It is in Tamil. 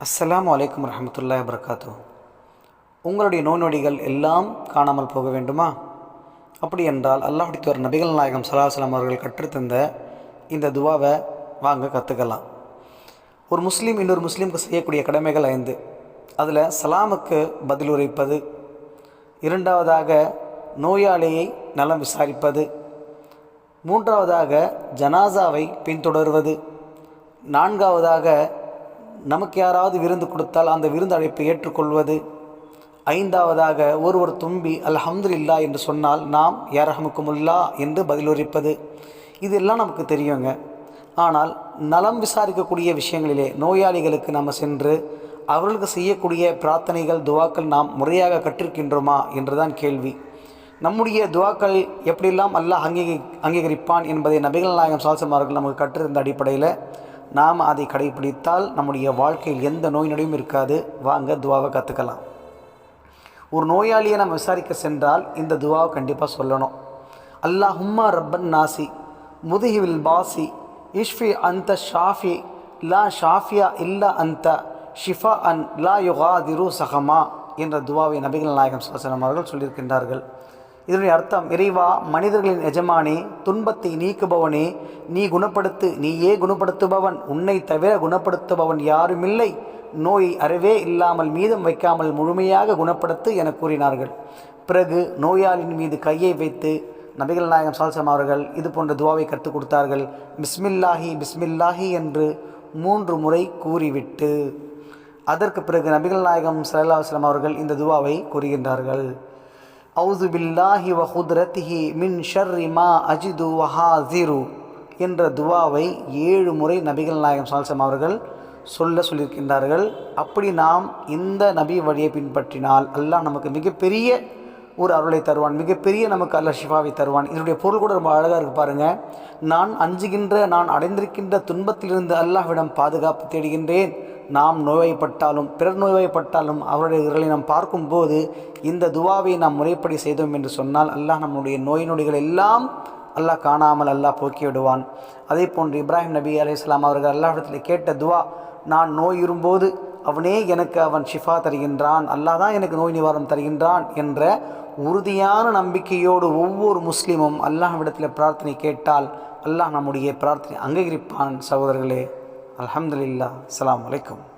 அஸ்லாம் வலைக்கம் வரமத்துல்லா வபரகாத்து உங்களுடைய நோய் நொடிகள் எல்லாம் காணாமல் போக வேண்டுமா? அப்படி என்றால் அல்லாஹுடைய தூதர் நபிகள் நாயகம் சலாஹலாம் அவர்கள் கற்றுத்தந்த இந்த துவாவை வாங்க கற்றுக்கலாம் ஒரு முஸ்லீம் இன்னொரு முஸ்லீமுக்கு செய்யக்கூடிய கடமைகள் ஐந்து. அதில் சலாமுக்கு பதில் உரைப்பது இரண்டாவதாக நோயாளியை நலம் விசாரிப்பது மூன்றாவதாக ஜனாசாவை பின்தொடர்வது நான்காவதாக நமக்கு யாராவது விருந்து கொடுத்தால் அந்த விருந்து அழைப்பை ஏற்றுக்கொள்வது. ஐந்தாவதாக ஒருவர் தும்பி அல்ஹம்துலில்லா என்று சொன்னால் நாம் யாரஹமுக்குமுல்லா என்று பதிலுரைப்பது இதெல்லாம் நமக்கு தெரியுங்க. ஆனால் நலம் விசாரிக்கக்கூடிய விஷயங்களிலே நோயாளிகளுக்கு நம்ம சென்று அவர்களுக்கு செய்யக்கூடிய பிரார்த்தனைகள் துவாக்கள் நாம் முறையாக கற்றிருக்கின்றோமா என்றுதான் கேள்வி. நம்முடைய துவாக்கள் எப்படியெல்லாம் அல்லாஹ் அங்கீகரி அங்கீகரிப்பான் என்பதை நபிகள் நாயகம் சால்சம் நமக்கு கற்றிருந்த அடிப்படையில் நாம் அதை கடைபிடித்தால் நம்முடைய வாழ்க்கையில் எந்த நோய் நொடியும் இருக்காது. வாங்க துவாவை கற்றுக்கலாம் ஒரு நோயாளியை நம்ம விசாரிக்க சென்றால் இந்த துவாவை கண்டிப்பாக சொல்லணும். அல்லாஹும்மா ரப்பன் நாசி முதுகிவில் பாசி இஷ்ஃபி அந்த ஷாஃபி லா ஷாஃபியா இல்லா அந்த ஷிஃபா அன் லா யுகாதிரு சஹமா என்ற துவாவை நபிகள் நாயகம் சாசனம் அவர்கள் சொல்லியிருக்கின்றார்கள். இதனுடைய அர்த்தம் இறைவா மனிதர்களின் எஜமானே துன்பத்தை நீக்குபவனே நீ குணப்படுத்து நீயே குணப்படுத்துபவன் உன்னை தவிர குணப்படுத்துபவன் யாருமில்லை. நோயை அறவே இல்லாமல் மீதம் வைக்காமல் முழுமையாக குணப்படுத்து என கூறினார்கள். பிறகு நோயாளியின் மீது கையை வைத்து நபிகள் நாயகம் சால்சம் அவர்கள் இது போன்ற துவாவை கற்றுக் கொடுத்தார்கள். பிஸ்மில்லாஹி பிஸ்மில்லாஹி என்று மூன்று முறை கூறிவிட்டு அதற்கு பிறகு நபிகள் நாயகம் சல்லா வஸ்லாம் அவர்கள் இந்த துவாவை கூறுகின்றார்கள். அவுது பில்லாஹி வ ஹுத்ரத்திஹி மின் ஷர்ரி மா அஜிது வஹாசிரு என்ற துவாவை ஏழு முறை நபிகள் நாயகம் சால்சம் அவர்கள் சொல்ல சொல்லியிருக்கின்றார்கள். அப்படி நாம் இந்த நபி வழியை பின்பற்றினால் அல்லாஹ் நமக்கு மிகப்பெரிய ஒரு அருளை தருவான் மிகப்பெரிய நமக்கு அல்ல ஷிஃபாவை தருவான். இதனுடைய பொருள் கூட ரொம்ப அழகாக இருக்கு பாருங்கள் நான் அஞ்சுகின்ற நான் அடைந்திருக்கின்ற துன்பத்திலிருந்து அல்லாஹ்விடம் பாதுகாப்பு தேடுகின்றேன். நாம் நோய்வாய்ப்பட்டாலும் பிறர் நோய்வாய்ப்பட்டாலும் அவருடைய இதழை நாம் பார்க்கும்போது இந்த துவாவை நாம் முறைப்படி செய்தோம் என்று சொன்னால் அல்லாஹ் நம்முடைய நோய் நொடிகள் எல்லாம் அல்லாஹ் காணாமல் அல்லாஹ் போக்கி விடுவான் அதே போன்று இப்ராஹிம் நபி அலி இஸ்லாம் அவர்கள் அல்லாஹிடத்தில் கேட்ட துவா நான் நோய் இரும்போது அவனே எனக்கு அவன் ஷிஃபா தருகின்றான் அல்லாஹ் தான் எனக்கு நோய் நிவாரணம் தருகின்றான் என்ற உறுதியான நம்பிக்கையோடு ஒவ்வொரு முஸ்லீமும் அல்லாஹ்விடத்தில் பிரார்த்தனை கேட்டால் அல்லாஹ் நம்முடைய பிரார்த்தனை அங்கீகரிப்பான் சகோதரர்களே. الحمد لله. السلام عليكم.